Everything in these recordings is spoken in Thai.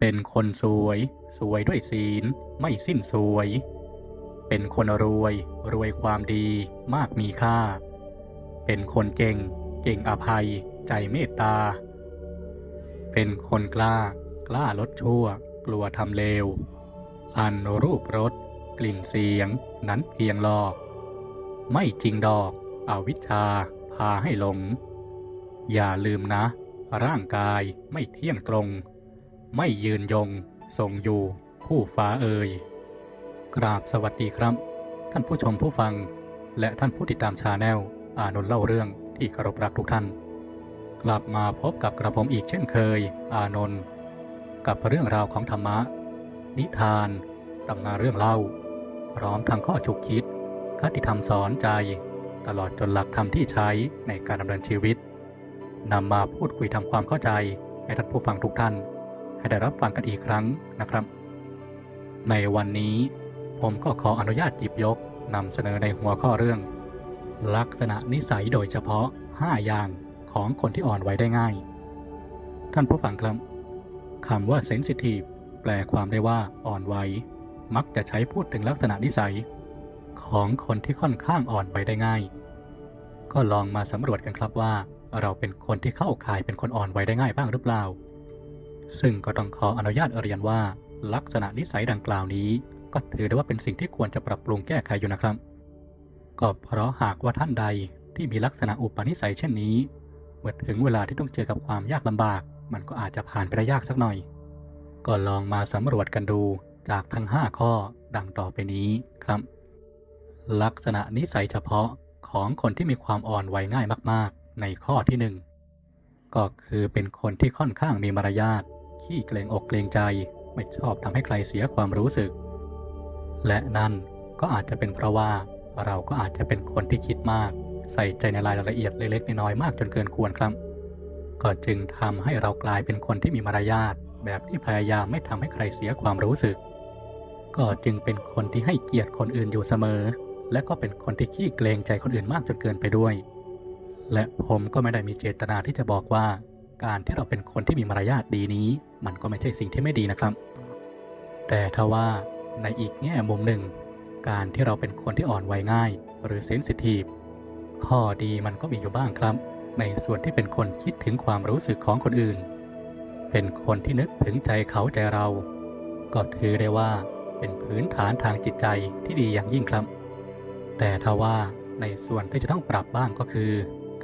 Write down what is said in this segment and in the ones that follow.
เป็นคนสวย สวยด้วยศีล ไม่สิ้นสวย เป็นคนรวย รวยความดีมากมีค่า เป็นคนเก่ง เก่งอภัย ใจเมตตา เป็นคนกล้า กล้าลดชั่ว กลัวทำเลว อันรูปรสกลิ่นเสียง นั้นเพียงหลอก ไม่จริงดอกอาวิชชาพาให้หลง อย่าลืมนะ ร่างกายไม่เที่ยงตรง ไม่ยืนยง ทรงอยู่ คู่ฟ้าเอ่ยกราบสวัสดีครับ ท่านผู้ชมผู้ฟัง และท่านผู้ติดตามชาแนลอานนท์เล่าเรื่องที่เคารพรักทุกท่าน กลับมาพบกับกระผมอีกเช่นเคย อานนท์กับเรื่องราวของธรรมะ นิทานตำนานเรื่องเล่า พร้อมทั้งข้อฉุกคิด คติธรรมสอนใจ ตลอดจนหลักธรรมที่ใช้ในการดำเนินชีวิตนำมาพูดคุยทำความเข้าใจให้ท่านผู้ฟังทุกท่าน ให้ได้รับฟังกันอีกครั้งนะครับ ในวันนี้ผมก็ขออนุญาตหยิบยกนำเสนอในหัวข้อเรื่อง ลักษณะนิสัยโดยเฉพาะ 5 อย่างของคนที่อ่อนไหวได้ง่าย ท่านผู้ฟังครับคำว่า sensitive แปลความได้ว่าอ่อนไหวมักจะใช้พูดถึงลักษณะนิสัย ของคนที่ค่อนข้างอ่อนไหวได้ง่าย ก็ลองมาสำรวจกันครับว่า เราเป็นคนที่เข้าข่ายเป็นคนอ่อนไหวได้ง่ายบ้างหรือเปล่า ซึ่งก็ต้องขออนุญาตเรียนว่า ลักษณะนิสัยดังกล่าวนี้ ก็ถือได้ว่าเป็นสิ่งที่ควรจะปรับปรุงแก้ไขอยู่นะครับ ก็เพราะหากว่าท่านใดที่มีลักษณะอุปนิสัยเช่นนี้ เมื่อถึงเวลาที่ต้องเจอกับความยากลำบาก มันก็อาจจะผ่านไปได้ยากสักหน่อย ก็ลองมาสำรวจกันดูจากทั้ง 5 ข้อดังต่อไปนี้ครับ ลักษณะนิสัยเฉพาะของคนที่มีความอ่อนไหวง่ายมาก ๆ ในข้อที่หนึ่งก็คือเป็นคนที่ค่อนข้างมีมารยาท ขี้เกรงอกเกรงใจ ไม่ชอบทำให้ใครเสียความรู้สึก และนั่นก็อาจจะเป็นเพราะว่าเราก็อาจจะเป็นคนที่คิดมาก ใส่ใจในรายละเอียดเล็กๆน้อยๆมากจนเกินควรครับ ก็จึงทำให้เรากลายเป็นคนที่มีมารยาทแบบที่พยายามไม่ทำให้ใครเสียความรู้สึก ก็จึงเป็นคนที่ให้เกียรติคนอื่นอยู่เสมอ และก็เป็นคนที่ขี้เกรงใจคนอื่นมากจนเกินไปด้วย และผมก็ไม่ได้มีเจตนาที่จะบอกว่า การที่เราเป็นคนที่มีมารยาทดีนี้ มันก็ไม่ใช่สิ่งที่ไม่ดีนะครับ แต่ถ้าว่าในอีกแง่มุมหนึ่ง การที่เราเป็นคนที่อ่อนไหวง่าย หรือเซนซิทีฟข้อดีมันก็มีอยู่บ้างครับ ในส่วนที่เป็นคนคิดถึงความรู้สึกของคนอื่น เป็นคนที่นึกถึงใจเขาใจเรา ก็ถือได้ว่าเป็นพื้นฐานทางจิตใจที่ดีอย่างยิ่งครับ แต่ถ้าว่าในส่วนที่จะต้องปรับบ้างก็คือ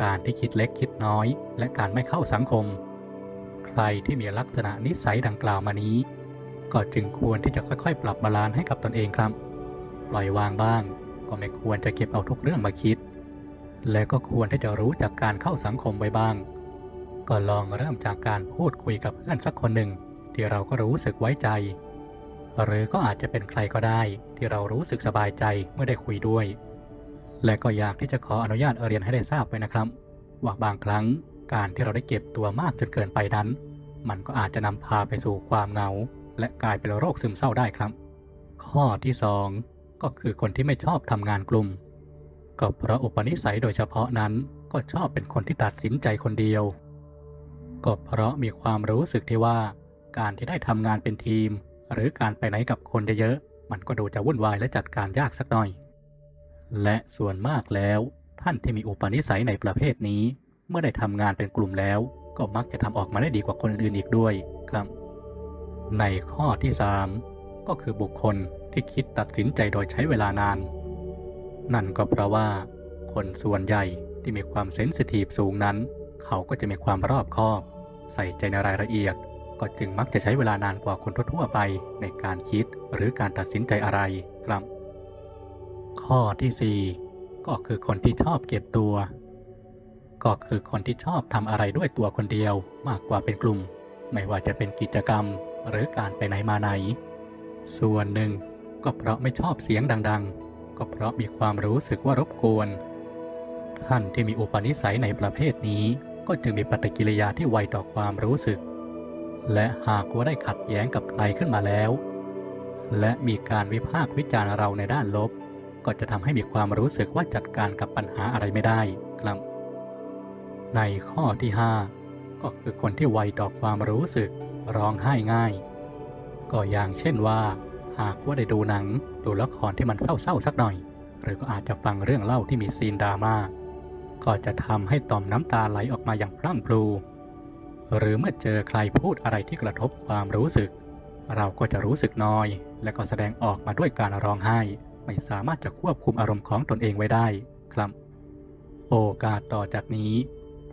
การที่คิดเล็กคิดน้อย และการไม่เข้าสังคม ใครที่มีลักษณะนิสัยดังกล่าวมานี้ ก็จึงควรที่จะค่อยๆ ปรับบาลานซ์ให้กับตนเองครับ ปล่อยวางบ้าง ก็ไม่ควรจะเก็บเอาทุกเรื่องมาคิด และก็ควรที่จะรู้จากการเข้าสังคมไว้บ้าง ก็ลองเริ่มจากการพูดคุยกับเพื่อนสักคนหนึ่งที่เราก็รู้สึกไว้ใจ หรือก็อาจจะเป็นใครก็ได้ที่เรารู้สึกสบายใจเมื่อได้คุยด้วย และก็อยากที่จะขออนุญาตเรียนให้ได้ทราบไว้นะครับ ว่าบางครั้งการที่เราได้เก็บตัวมากจนเกินไปนั้น มันก็อาจจะนำพาไปสู่ความเหงา และกลายเป็นโรคซึมเศร้าได้ครับ ข้อที่ 2 ก็คือคนที่ไม่ชอบทำงานกลุ่มก็เพราะอุปนิสัยโดยเฉพาะนั้นก็ชอบเป็นคนที่ตัดสินใจคนเดียว ก็เพราะมีความรู้สึกที่ว่า การที่ได้ทำงานเป็นทีม หรือการไปไหนกับคนเยอะๆมันก็ดูจะวุ่นวายและจัดการยากสักหน่อย และส่วนมากแล้วท่านที่มีอุปนิสัยในประเภทนี้ เมื่อได้ทำงานเป็นกลุ่มแล้ว ก็มักจะทำออกมาได้ดีกว่าคนอื่นอีกด้วยครับ ในข้อที่ 3 ก็คือบุคคลที่คิดตัดสินใจโดยใช้เวลานาน นั่นก็เพราะว่า คนส่วนใหญ่ที่มีความเซนซิทีฟสูงนั้น เขาก็จะมีความรอบคอบ ใส่ใจในรายละเอียด ก็จึงมักจะใช้เวลานานกว่าคนทั่วๆไปในการคิดหรือการตัดสินใจอะไรครับ ข้อที่ 4 ก็คือคนที่ชอบเก็บตัว ก็คือคนที่ชอบทำอะไรด้วยตัวคนเดียวมากกว่าเป็นกลุ่ม ไม่ว่าจะเป็นกิจกรรมหรือการไปไหนมาไหน ส่วนหนึ่งก็เพราะไม่ชอบเสียงดัง ๆ ก็เพราะมีความรู้สึกว่ารบกวน ท่านที่มีอุปนิสัยในประเภทนี้ ก็จึงมีปฏิกิริยาที่ไวต่อความรู้สึก และหากว่าได้ขัดแย้งกับใครขึ้นมาแล้ว และมีการวิพากษ์วิจารณ์เราในด้านลบ ก็จะทำให้มีความรู้สึกว่าจัดการกับปัญหาอะไรไม่ได้ครับ ในข้อที่ 5 ก็คือคนที่ไวต่อความรู้สึกร้องไห้ง่าย ก็อย่างเช่นว่า หากว่าได้ดูหนังดูละครที่มันเศร้าๆสักหน่อย หรือก็อาจจะฟังเรื่องเล่าที่มีซีนดราม่าก็จะทำให้ต่อมน้ำตาไหลออกมาอย่างพลั่งพลูหรือเมื่อเจอใครพูดอะไรที่กระทบความรู้สึก เราก็จะรู้สึกน้อย และก็แสดงออกมาด้วยการร้องไห้ ไม่สามารถจะควบคุมอารมณ์ของตนเองไว้ได้ครับ โอกาสต่อจากนี้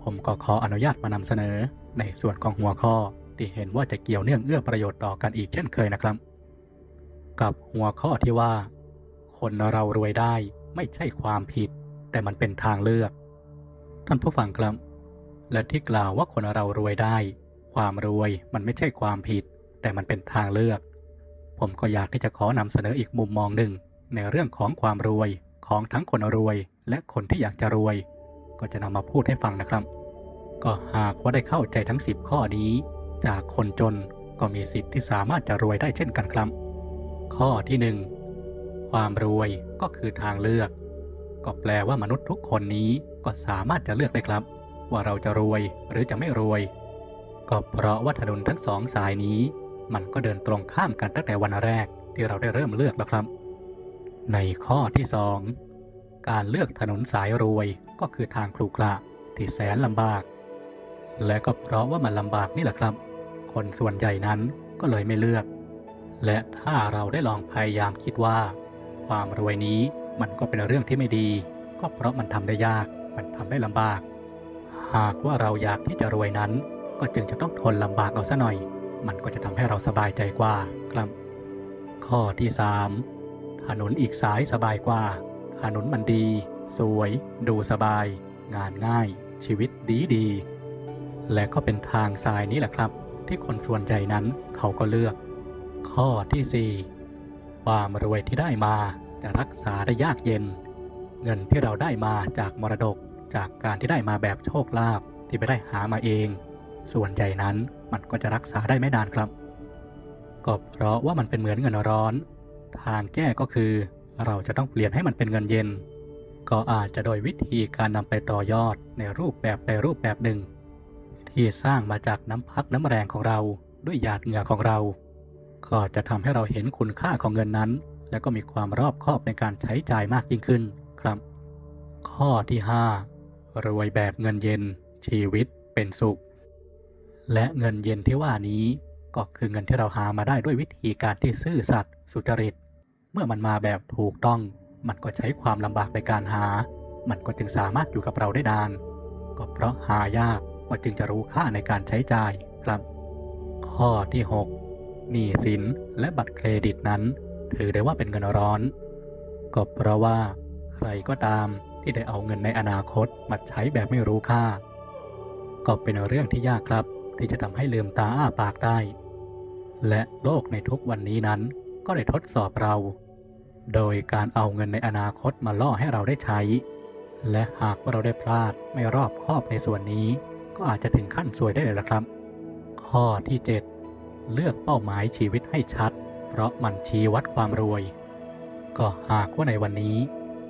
ผมก็ขออนุญาตมานำเสนอ ในส่วนของหัวข้อที่เห็นว่าจะเกี่ยวเนื่องเอื้อประโยชน์ต่อกันอีกเช่นเคยนะครับ กับหัวข้อที่ว่า คนเรารวยได้ไม่ใช่ความผิด แต่มันเป็นทางเลือก ท่านผู้ฟังครับ และที่กล่าวว่าคนเรารวยได้ ความรวยมันไม่ใช่ความผิด แต่มันเป็นทางเลือก ผมก็อยากที่จะขอนำเสนออีกมุมมองหนึ่ง ในเรื่องของความรวยของทั้งคนรวยและคนที่อยากจะรวย ก็จะนำมาพูดให้ฟังนะครับ ก็หากว่าได้เข้าใจทั้ง 10 ข้อนี้ จากคนจนก็มีสิทธิ์ที่สามารถจะรวยได้เช่นกันครับ ข้อที่หนึ่งความรวยก็คือทางเลือก ก็แปลว่ามนุษย์ทุกคนนี้ก็สามารถจะเลือกได้ครับ ว่าเราจะรวยหรือจะไม่รวย ก็เพราะว่าถนนทั้งสองสายนี้ มันก็เดินตรงข้ามกันตั้งแต่วันแรกที่เราได้เริ่มเลือกแล้วครับ ในข้อที่สองการเลือกถนนสายรวยก็คือทางครุขระที่แสนลำบาก และก็เพราะว่ามันลำบากนี่แหละครับ คนส่วนใหญ่นั้นก็เลยไม่เลือก และถ้าเราได้ลองพยายามคิดว่า ความรวยนี้มันก็เป็นเรื่องที่ไม่ดี ก็เพราะมันทำได้ยาก มันทำได้ลำบาก หากว่าเราอยากที่จะรวยนั้น ก็จึงจะต้องทนลำบากเอาซะหน่อย มันก็จะทำให้เราสบายใจกว่าครับ ข้อที่3 ถนนอีกสายสบายกว่า ถนนมันดี สวย ดูสบาย งานง่าย ชีวิตดีดี และก็เป็นทางสายนี้แหละครับ ที่คนส่วนใหญ่นั้นเขาก็เลือก ข้อที่ 4 ความรวยที่ได้มาจะรักษาได้ยากเย็น เงินที่เราได้มาจากมรดกจากการที่ได้มาแบบโชคลาภที่ไม่ได้หามาเอง ส่วนใหญ่นั้นมันก็จะรักษาได้ไม่นานครับ ก็เพราะว่ามันเป็นเหมือนเงินร้อน ทางแก้ก็คือ เราจะต้องเปลี่ยนให้มันเป็นเงินเย็น ก็อาจจะโดยวิธีการนำไปต่อยอดในรูปแบบใดรูปแบบหนึ่ง ที่สร้างมาจากน้ำพักน้ำแรงของเราด้วยหยาดเหงื่อของเรา ก็จะทำให้เราเห็นคุณค่าของเงินนั้น และก็มีความรอบคอบในการใช้จ่ายมากยิ่งขึ้นครับ ข้อที่ 5 รวยแบบเงินเย็น ชีวิตเป็นสุข และเงินเย็นที่ว่านี้ก็คือเงินที่เราหามาได้ด้วยวิธีการที่ซื่อสัตย์สุจริต เมื่อมันมาแบบถูกต้อง มันก็ใช้ความลำบากในการหา มันก็จึงสามารถอยู่กับเราได้นาน ก็เพราะหายากก็จึงจะรู้ค่าในการใช้จ่ายครับ ข้อที่ 6 หนี้สินและบัตรเครดิตนั้น ถือได้ว่าเป็นเงินร้อน ก็เพราะว่า ใครก็ตามที่ได้เอาเงินในอนาคตมาใช้แบบไม่รู้ค่า ก็เป็นเรื่องที่ยากครับ ที่จะทำให้ลืมตาอ้าปากได้ และโลกในทุกวันนี้นั้น ก็ได้ทดสอบเรา โดยการเอาเงินในอนาคตมาล่อให้เราได้ใช้ และหากว่าเราได้พลาดไม่รอบคอบในส่วนนี้ ก็อาจจะถึงขั้นซวยได้เลยละครับ ข้อที่ 7 เลือกเป้าหมายชีวิตให้ชัด เพราะมันชี้วัดความรวย ก็หากว่าในวันนี้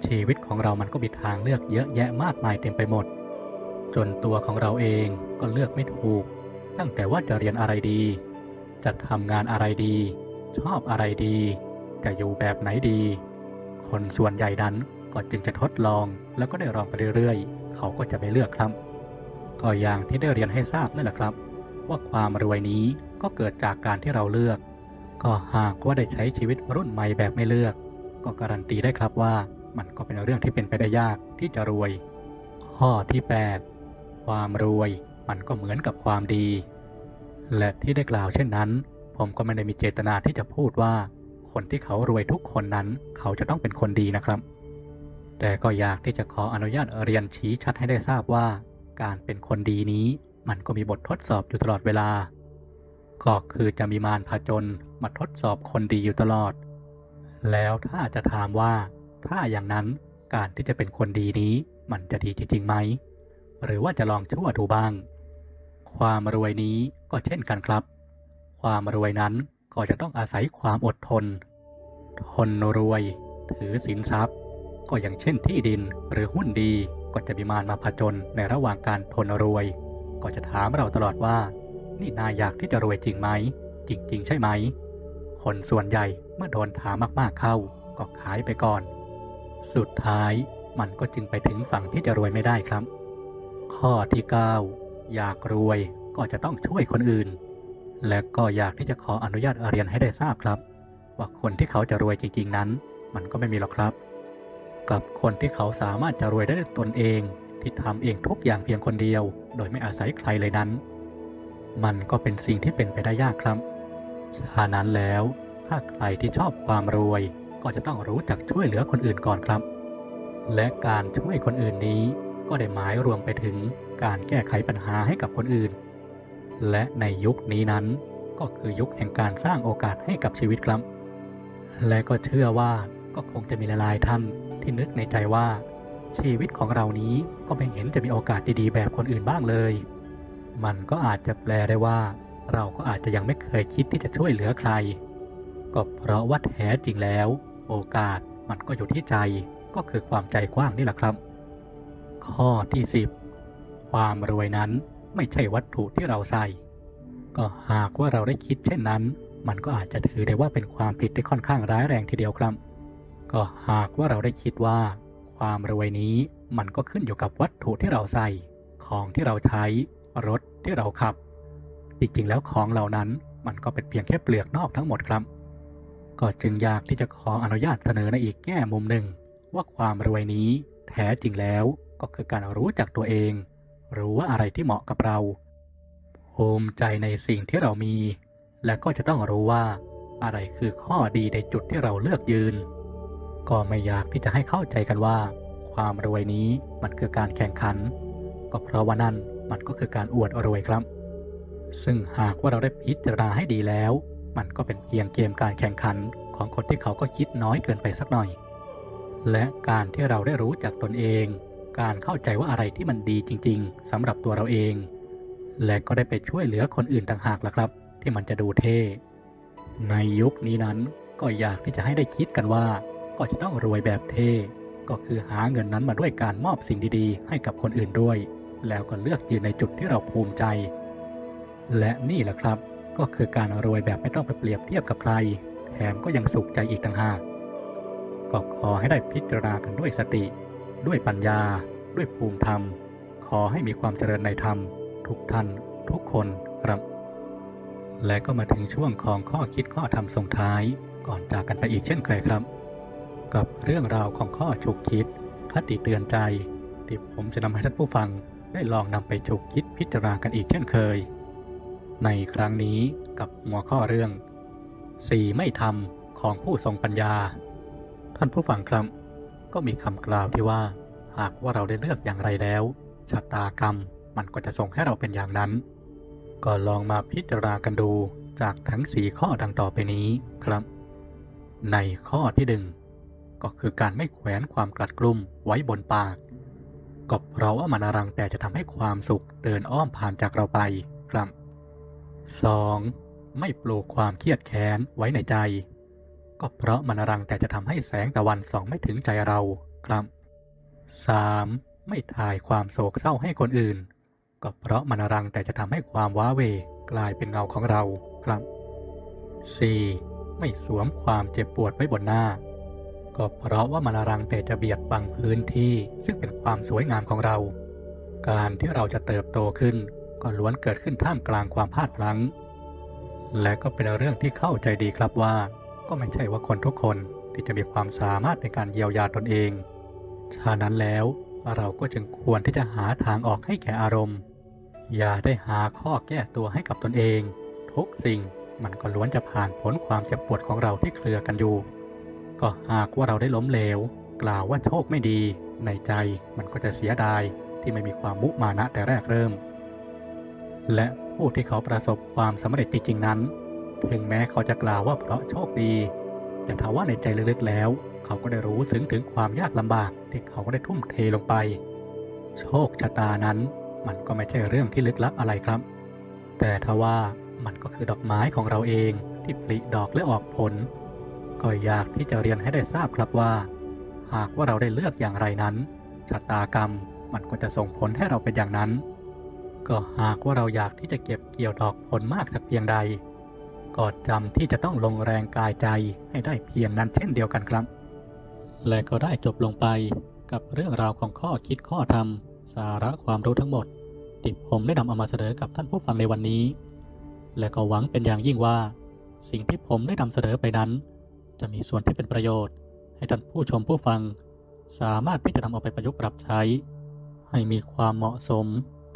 ชีวิตของเรามันก็มีทางเลือกเยอะแยะมากมายเต็มไปหมด จนตัวของเราเองก็เลือกไม่ถูก ตั้งแต่ว่าจะเรียนอะไรดี จะทำงานอะไรดี ชอบอะไรดี จะอยู่แบบไหนดี คนส่วนใหญ่นั้นก็จึงจะทดลองแล้วก็ได้ลองไปเรื่อยๆ เขาก็จะไม่เลือกครับ ก็อย่างที่ได้เรียนให้ทราบนั่นแหละครับ ว่าความรวยนี้ก็เกิดจากการที่เราเลือก ก็หากว่าได้ใช้ชีวิตรุ่นใหม่แบบไม่เลือก ก็การันตีได้ครับว่ามันก็เป็นเรื่องที่เป็นไปได้ยากที่จะรวย ข้อที่ 8 ความรวยมันก็เหมือนกับความดี และที่ได้กล่าวเช่นนั้น ผมก็ไม่ได้มีเจตนาที่จะพูดว่าคนที่เขารวยทุกคนนั้นเขาจะต้องเป็นคนดีนะครับ แต่ก็อยากที่จะขออนุญาตเรียนชี้ชัดให้ได้ทราบว่า การเป็นคนดีนี้มันก็มีบททดสอบอยู่ตลอดเวลา ก็คือจะมีมารผจญมาทดสอบคนดีอยู่ตลอด แล้วถ้าจะถามว่า ถ้าอย่างนั้นการที่จะเป็นคนดีนี้มันจะดีจริงๆไหม หรือว่าจะลองชั่วดูบ้าง ความรวยนี้ก็เช่นกันครับ ความรวยนั้นก็จะต้องอาศัยความอดทน ทนรวย ถือสินทรัพย์ ก็อย่างเช่นที่ดินหรือหุ้นดีก็จะมีมารมาผจญในระหว่างการทนรวย ก็จะถามเราตลอดว่า นี่นายอยากที่จะรวยจริงไหม จริง ๆ ใช่ไหม คนส่วนใหญ่เมื่อโดนถามมากๆเข้า ก็ขายไปก่อน สุดท้ายมันก็จึงไปถึงฝั่งที่จะรวยไม่ได้ครับ ข้อที่ 9 อยากรวยก็จะต้องช่วยคนอื่น และก็อยากที่จะขออนุญาตเรียนให้ได้ทราบครับ ว่าคนที่เขาจะรวยจริง ๆ นั้น มันก็ไม่มีหรอกครับ กับคนที่เขาสามารถจะรวยได้ด้วยตนเอง ที่ทำเองทุกอย่างเพียงคนเดียว โดยไม่อาศัยใครเลยนั้น มันก็เป็นสิ่งที่เป็นไปได้ยากครับฉะนั้นแล้ว ถ้าใครที่ชอบความรวย ก็จะต้องรู้จักช่วยเหลือคนอื่นก่อนครับ และการช่วยคนอื่นนี้ก็ได้หมายรวมไปถึงการแก้ไขปัญหาให้กับคนอื่น และในยุคนี้นั้น ก็คือยุคแห่งการสร้างโอกาสให้กับชีวิตครับ และก็เชื่อว่าก็คงจะมีหลายๆท่านที่นึกในใจว่า ชีวิตของเรานี้ก็ไม่เห็นจะมีโอกาสดีๆ แบบคนอื่นบ้างเลย มันก็อาจจะแปลได้ว่า เราก็อาจจะยังไม่เคยคิดที่จะช่วยเหลือใคร ก็เพราะว่าแท้จริงแล้ว โอกาสมันก็อยู่ที่ใจก็คือความใจกว้างนี่แหละครับ ข้อที่ 10 ความรวยนั้น ไม่ใช่วัตถุที่เราใส่ ก็หากว่าเราได้คิดเช่นนั้น มันก็อาจจะถือได้ว่าเป็นความผิดที่ค่อนข้างร้ายแรงทีเดียวครับ ก็หากว่าเราได้คิดว่า ความรวยนี้มันก็ขึ้นอยู่กับวัตถุที่เราใส่ ของที่เราใช้ รถที่เราขับ จริงๆ แล้วของเหล่านั้นมันก็เป็นเพียงแค่เปลือกนอกทั้งหมดครับ ก็จึงอยากที่จะขออนุญาตเสนอในอีกแง่มุมหนึ่ง ว่าความรวยนี้แท้จริงแล้วก็คือการรู้จักตัวเอง รู้ว่าอะไรที่เหมาะกับเราภูมิใจในสิ่งที่เรามี และก็จะต้องรู้ว่าอะไรคือข้อดีในจุดที่เราเลือกยืน ก็ไม่อยากที่จะให้เข้าใจกันว่า ความรวยนี้มันคือการแข่งขัน ก็เพราะว่านั่นมันก็คือการอวดรวยครับ ซึ่งหากว่าเราได้พิจารณาให้ดีแล้ว มันก็เป็นเพียงเกมการแข่งขันของคนที่เขาก็คิดน้อยเกินไปสักหน่อย และการที่เราได้รู้จักตนเอง การเข้าใจว่าอะไรที่มันดีจริง ๆสำหรับตัวเราเอง และก็ได้ไปช่วยเหลือคนอื่นต่างหากล่ะครับ ที่มันจะดูเท่ ในยุคนี้นั้นก็อยากที่จะให้ได้คิดกันว่า ก็จะต้องรวยแบบเท่ ก็คือหาเงินนั้นมาด้วยการมอบสิ่งดีๆ ให้กับคนอื่นด้วย แล้วก็เลือกยืนในจุดที่เราภูมิใจ และนี่แหละครับ ก็คือการรวยแบบไม่ต้องไปเปรียบเทียบกับใคร แถมก็ยังสุขใจอีกต่างหากก็ขอให้ได้พิจารณากันด้วยสติ ด้วยปัญญา ด้วยภูมิธรรม ขอให้มีความเจริญในธรรม ทุกท่าน ทุกคนครับ และก็มาถึงช่วงของข้อคิดข้อธรรมส่งท้าย ก่อนจากกันไปอีกเช่นเคยครับ กับเรื่องราวของข้อฉุกคิดคติเตือนใจที่ผมจะนำให้ท่านผู้ฟังได้ลองนำไปฉุกคิดพิจารณากันอีกเช่นเคย ในครั้งนี้กับหัวข้อเรื่องสี่ไม่ทำของผู้ทรงปัญญา ท่านผู้ฟังครับ ก็มีคำกล่าวที่ว่า หากว่าเราได้เลือกอย่างไรแล้วชะตากรรมมันก็จะส่งให้เราเป็นอย่างนั้น ก็ลองมาพิจารณากันดูจากทั้งสีข้อดังต่อไปนี้ครับ ในข้อที่หนึ่งก็คือการไม่แขวนความกลัดกลุ้มไว้บนปากก็เพราะว่ามันรังแต่จะทำให้ความสุขเดินอ้อมผ่านจากเราไปครับ 2. ไม่ปลูกความเครียดแค้นไว้ในใจ ก็เพราะมันรังแต่จะทำให้แสงตะวันส่องไม่ถึงใจเราครับ 3. ไม่ถ่ายความโศกเศร้าให้คนอื่น ก็เพราะมันรังแต่จะทำให้ความว้าเวกลายเป็นเงาของเราครับ 4. ไม่สวมความเจ็บปวดไว้บนหน้า ก็เพราะว่ามันรังแต่จะเบียดบังพื้นที่ซึ่งเป็นความสวยงามของเรา การที่เราจะเติบโตขึ้น ก็ล้วนเกิดขึ้นท่ามกลางความพลาดพลั้ง และก็เป็นเรื่องที่เข้าใจดีครับว่า ก็ไม่ใช่ว่าคนทุกคนที่จะมีความสามารถในการเยียวยาตนเอง ฉะนั้นแล้วเราก็จึงควรที่จะหาทางออกให้แก่อารมณ์ อย่าได้หาข้อแก้ตัวให้กับตนเอง ทุกสิ่งมันก็ล้วนจะผ่านผลความเจ็บปวดของเราที่เคลือกันอยู่ ก็หากว่าเราได้ล้มเหลว กล่าวว่าโชคไม่ดี ในใจมันก็จะเสียดายที่ไม่มีความมุมานะแต่แรกเริ่ม และผู้ที่เขาประสบความสำเร็จจริงๆนั้น ถึงแม้เขาจะกล่าวว่าเพราะโชคดี แต่ถ้าว่าในใจลึกๆแล้ว เขาก็ได้รู้ซึ้งถึงความยากลำบากที่เขาก็ได้ทุ่มเทลงไป โชคชะตานั้น มันก็ไม่ใช่เรื่องที่ลึกลับอะไรครับ แต่ถ้าว่ามันก็คือดอกไม้ของเราเองที่ผลิดอกและออกผล ก็อยากที่จะเรียนให้ได้ทราบครับว่า หากว่าเราได้เลือกอย่างไรนั้นชะตากรรมมันก็จะส่งผลให้เราเป็นอย่างนั้น ก็หากว่าเราอยากที่จะเก็บเกี่ยวดอกผลมากสักเพียงใด ก็จำที่จะต้องลงแรงกายใจให้ได้เพียงนั้นเช่นเดียวกันครับ และก็ได้จบลงไปกับเรื่องราวของข้อคิดข้อธรรม สาระความรู้ทั้งหมด ที่ผมได้นำเอามาเสนอกับท่านผู้ฟังในวันนี้ และก็หวังเป็นอย่างยิ่งว่า สิ่งที่ผมได้นำเสนอไปนั้น จะมีส่วนที่เป็นประโยชน์ ให้ท่านผู้ชมผู้ฟัง สามารถที่จะนำเอาไปประยุกต์ปรับใช้ ให้มีความเหมาะสม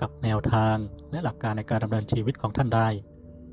กับแนวทางและหลักการในการดำเนินชีวิตของท่านได้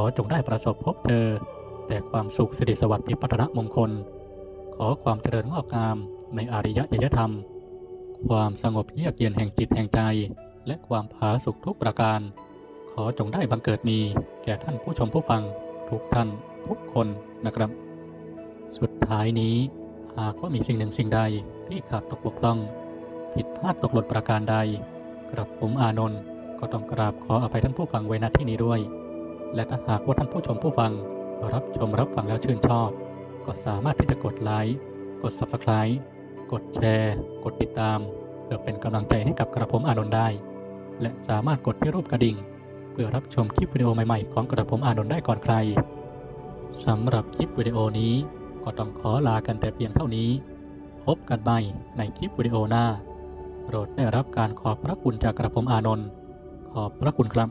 อจงได้ประสบพบเจอ แต่ความสุขสิริสวัสดิ์พิพัฒนมงคล ขอความเจริญงอกงามในอริยจยธรรม ความสงบเยือกเย็นแห่งจิตแห่งใจ และความผาสุกทุกประการ ขอจงได้บังเกิดมีแก่ท่านผู้ชมผู้ฟัง ทุกท่านทุกคนนะครับ สุดท้ายนี้หากว่ามีสิ่งหนึ่งสิ่งใดที่ขาดตกบกพร่อง ผิดพลาดตกหล่นประการใดกระผมอานนท์ก็ต้องกราบขออภัยท่านผู้ฟังไว้ณที่นี้ด้วย และถ้าหากว่าท่านผู้ชมผู้ฟัง รับชมรับฟังแล้วชื่นชอบ ก็สามารถที่จะกดไลค์กด Subscribe กดแชร์ กดติดตาม เพื่อเป็นกำลังใจให้กับกระผมอานนท์ได้ และสามารถกดที่รูปกระดิ่ง เพื่อรับชมคลิปวิดีโอใหม่ๆ ของกระผมอานนท์ได้ก่อนใครสำหรับคลิปวิดีโอนี้ก็ต้องขอลากันแต่เพียงเท่านี้ พบกันใหม่ในคลิปวิดีโอหน้า โปรดได้รับการขอบพระคุณจากกระผมอานนท์ขอบพระคุณครับ